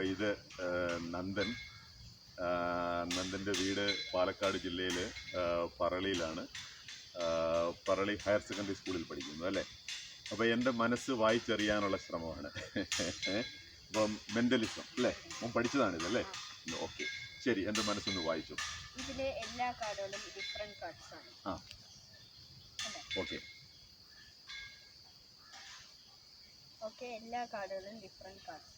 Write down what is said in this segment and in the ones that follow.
ഇത് നന്ദൻ. നന്ദന്റെ നന്ദന്റെ വീട് പാലക്കാട് ജില്ലയിൽ പറളിയിലാണ്. പറളി ഹയർ സെക്കൻഡറി സ്കൂളിൽ പഠിക്കുന്നു അല്ലേ? അപ്പോൾ എന്റെ മനസ്സ് വായിച്ചറിയാനുള്ള ശ്രമമാണ്. അപ്പം മെന്റലിസം അല്ലേ? മോൻ പഠിച്ചതാണിത് അല്ലേ? ഓക്കെ. ശരി എന്റെ മനസ്സൊന്ന് വായിച്ചു. ഇതിലെ എല്ലാ കാർഡുകളും ആ. ഓക്കെ. ഓക്കെ എല്ലാ കാർഡുകളും ഡിഫറെന്റ് കാർഡ്സ്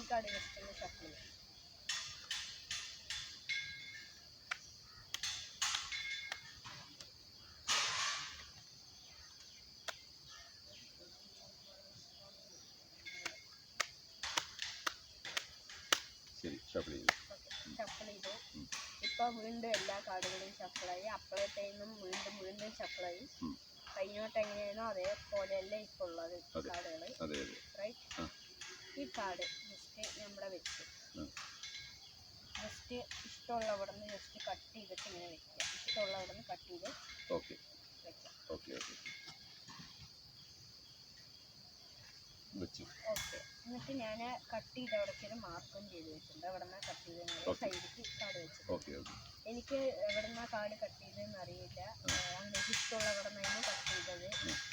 ഈ കാർഡ് ജസ്റ്റ് ഒന്ന് ഷഫിൾ ചെയ്യാം. ശരി ഷഫിൾ ചെയ്തു ഷഫിൾ ചെയ്തു. ഇപ്പോൾ ഇപ്പൊ വീണ്ടും എല്ലാ കാർഡുകളും ഷഫിളായി അപ്പോഴത്തേനും വീണ്ടും വീണ്ടും ഷഫിളായി. കഴിഞ്ഞോട്ട് എങ്ങനെയാണോ അതേപോലെയല്ല ഇപ്പോൾ ഉള്ളത്. കാർഡുകൾ റൈറ്റ് ഈ കാർഡ് ജസ്റ്റ് നമ്മുടെ വെച്ച്. ജസ്റ്റ് ഇഷ്ടമുള്ള അവിടെ നിന്ന് ജസ്റ്റ് കട്ട് ചെയ്തിട്ട് ഇങ്ങനെ വെക്കുക. ഇഷ്ടമുള്ള അവിടെ നിന്ന് കട്ട് ചെയ്ത് ഓക്കെ. വെക്കാം ഓക്കെ ഓക്കെ. വെച്ചു. ഓക്കെ. എന്നിട്ട് ഞാൻ കട്ട് ചെയ്ത് അവിടേക്ക് ഒരു മാർക്കും ചെയ്ത് വെച്ചിട്ടുണ്ട്. അവിടെ നിന്ന് കട്ട് ചെയ്ത്. സൈഡിലേക്ക് കാർഡ് ഓക്കെ ഓക്കെ. എനിക്ക് എവിടുന്നാ കാർഡ് കട്ട് ചെയ്തതെന്ന് അറിയില്ല. അങ്ങനെ ഇഷ്ടമുള്ള അവിടെ നിന്നാണ് കട്ട് ചെയ്തത്.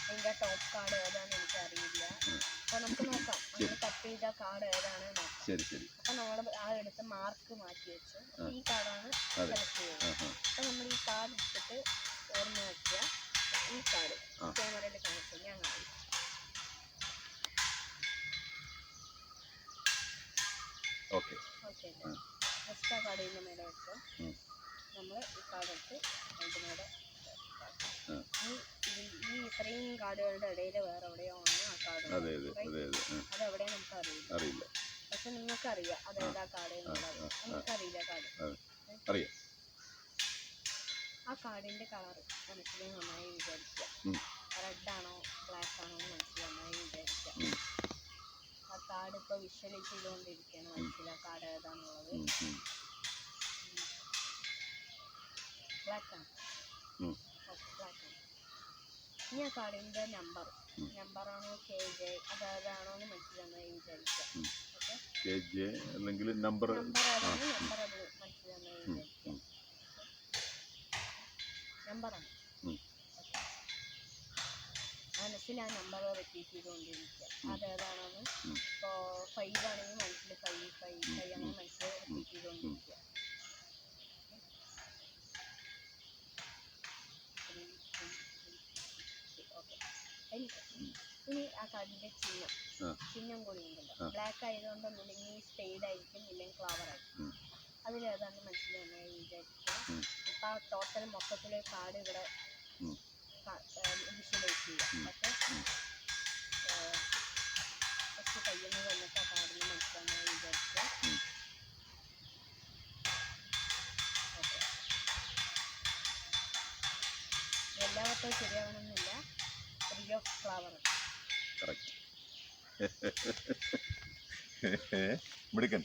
അതിന്റെ ടോപ്പ് കാർഡ് ഏതാണെന്ന് എനിക്ക് അറിയില്ല അപ്പൊ അപ്പോൾ നമുക്ക് നോക്കാം. അങ്ങനെ കട്ട് ചെയ്ത കാർഡ് ഏതാണ് നോക്കാം. ശരി ശരി. അപ്പോൾ നമ്മൾ ആ എടുത്ത് മാർക്ക് മാറ്റി വെച്ചു. അപ്പോൾ ഈ കാർഡാണ്. സെലക്ട് ചെയ്തത് അപ്പോൾ നമ്മൾ ഈ കാർഡ് എടുത്തിട്ട് ഓർമ്മ വയ്ക്കുക ഈ കാർഡ്. ക്യാമറയിൽ കാണിച്ചു ഞാൻ കാണിച്ചു ഓക്കെ. ഓക്കെ. ഫസ്റ്റ് ആ കാർഡ് ഇതിന്റെ മേലെ വെച്ചു. നമ്മൾ ഈ മേലെ ആ. ഈ ഇത്രയും കാർഡുകളുടെ ഇടയിൽ വേറെ എവിടെയോ ആണ് ആ കാർഡ് അതെ അതെ അതെ അതെ നമുക്ക് അറിയില്ല അറിയില്ല. പക്ഷെ നിങ്ങൾക്ക് അറിയാം അതേതാ കാർഡ് എന്നുള്ളത്. ആ, ആ. അറിയില്ല കാർഡ് അറിയാം. ആ കാർഡിന്റെ കളർ മനസ്സിൽ നന്നായി വിചാരിക്കുക. റെഡ് ആണോ ബ്ലാക്ക് ആണോ എന്ന് മനസ്സിൽ നന്നായി വിചാരിക്കുക. ആ കാട് ഇപ്പൊ വിഷ്വലൈസ് ചെയ്തുകൊണ്ടിരിക്കുകയാണ് മനസ്സിൽ. ആ കാട് ഏതാന്നുള്ളത്. കാർഡിന്റെ നമ്പർ. നമ്പറാണോ കെ ജെ എന്ന്. കെ ജെ അല്ലെങ്കിൽ നമ്പർ നമ്പർ നമ്പർ അത് മനസ്സിൽ നന്നായി ഉം, നമ്പറാണ് മനസ്സിൽ ആ നമ്പർ റിപ്പീറ്റ് ചെയ്തുകൊണ്ടിരിക്കുക. അതേതാണെന്ന്. ഇപ്പോൾ ഫൈവ് ആണെങ്കിൽ മനസ്സിൽ ഫൈവ് ഇനി ആ കടിന്റെ ചിഹ്നം. ചിഹ്നം കൂടി ഉണ്ടല്ലോ. ബ്ലാക്ക് ആയതുകൊണ്ട് ഒന്നുമില്ലെങ്കിൽ സ്പെയ്ഡ് ആയിരിക്കും ഇല്ലെങ്കിൽ ഫ്ലവർ ആയിരിക്കും അതിൽ ഏതാണ്ട് മനസ്സിൽ നന്നായി വിചാരിക്കുക. ഇപ്പം ആ ടോട്ടൽ മൊത്തത്തിലെ കാർഡ് ഇവിടെ. വിഷ്വലൈസ് ചെയ്യാം പക്ഷേ. ഫസ്റ്റ് വന്നിട്ട് ആ കാർഡിന് മനസ്സിലായി വിചാരിക്കുക ഉം. ഓക്കെ എല്ലാ വട്ടവും ശരിയാവണമെന്നില്ല ഓഫ് ഫ്ലവർ കറക്റ്റ് മിടുക്കൻ